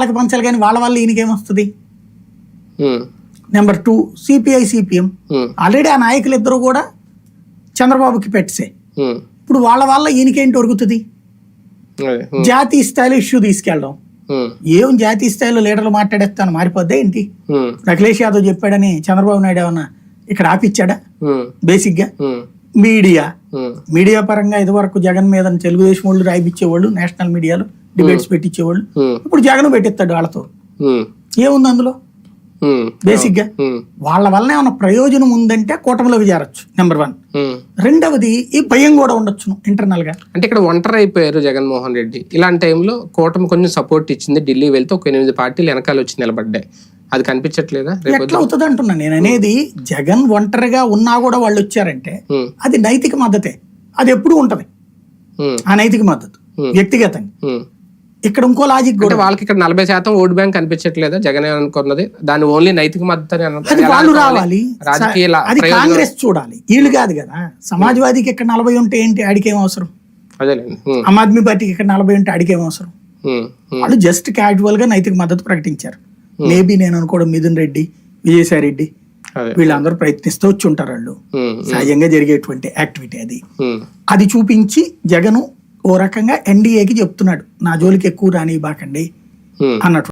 వాళ్ళకి పంచాలి కానీ వాళ్ళ వల్ల ఈయనకేమొస్తుంది number two CPI CPM already ఆ నాయకులు ఇద్దరు కూడా చంద్రబాబుకి పెట్టసే. ఉమ్, ఇప్పుడు వాళ్ళ వల్ల ఈయనకేంటి దొరుకుతుంది జాతీయ స్థాయిలో ఇష్యూ తీసుకెళ్ళడం. ఏం జాతీయ స్థాయిలో లీడర్లు మాట్లాడేస్తాను మారిపోద్దా ఏంటి? అఖిలేష్ యాదవ్ చెప్పాడని చంద్రబాబు నాయుడు ఏమన్నా ఇక్కడ ఆపిచ్చాడా? ఉమ్, బేసిక్గా? ఉమ్, మీడియా. మీడియా పరంగా ఇదివరకు జగన్ మీద తెలుగుదేశం వాళ్ళు రాయిపించేవాళ్ళు నేషనల్ మీడియాలో. డిబేట్స్ పెట్టించేవాళ్ళు ఇప్పుడు జగన్ పెట్టిస్తాడు వాళ్ళతో. ఏముంది అందులో? బేసిక్గా వాళ్ళ వల్ల ఏమైనా ప్రయోజనం ఉందంటే కూటమిలోకి చేరొచ్చు నెంబర్ వన్. రెండవది ఈ భయం కూడా ఉండొచ్చు ఇంటర్నల్గా. అంటే ఇక్కడ ఒంటరి అయిపోయారు జగన్మోహన్ రెడ్డి. ఇలాంటి టైంలో కూటమి కొంచెం సపోర్ట్ ఇచ్చింది. ఢిల్లీ వెళ్తే ఒక ఎనిమిది పార్టీలు వెనకాల వచ్చి నిలబడ్డాయి. అది కనిపించట్లేదా? ఎట్లా అవుతుంది అంటున్నా నేను అనేది జగన్ ఒంటరిగా ఉన్నా కూడా వాళ్ళు వచ్చారంటే అది నైతిక మద్దతే. అది ఎప్పుడు ఉంటది. ఆ నైతిక మద్దతు. వ్యక్తిగతంగా. ఇక్కడ ఇంకో లాజిక్ కూడా. వాళ్ళకి ఇక్కడ నలభై శాతం ఓట్ బ్యాంక్ కనిపించట్లేదా? జగన్ అనుకున్నది. దాని ఓన్లీ నైతిక మద్దతు వాళ్ళు? రావాలి. రాజకీయ అది కాంగ్రెస్ చూడాలి. వీళ్ళు కాదు కదా. సమాజ్వాదీకి ఇక్కడ నలభై ఉంటే ఏంటి? ఆడికేం అవసరం? ఆమ్ ఆద్మీ పార్టీకి ఇక్కడ నలభై ఉంటే ఆడికేం అవసరం? వాళ్ళు జస్ట్ క్యాజువల్గా నైతిక మద్దతు ప్రకటించారు. మేబీ నేను అనుకోవడం మిథున్ రెడ్డి విజయసాయి రెడ్డి వీళ్ళందరూ ప్రయత్నిస్తూ వచ్చి ఉంటారు వాళ్ళు. సహజంగా జరిగేటువంటి యాక్టివిటీ అది. అది చూపించి జగను ఓ రకంగా ఎన్డీఏకి చెప్తున్నాడు నా జోలికి ఎక్కువ రాని బాకండి ఉమ్. అన్నట్టు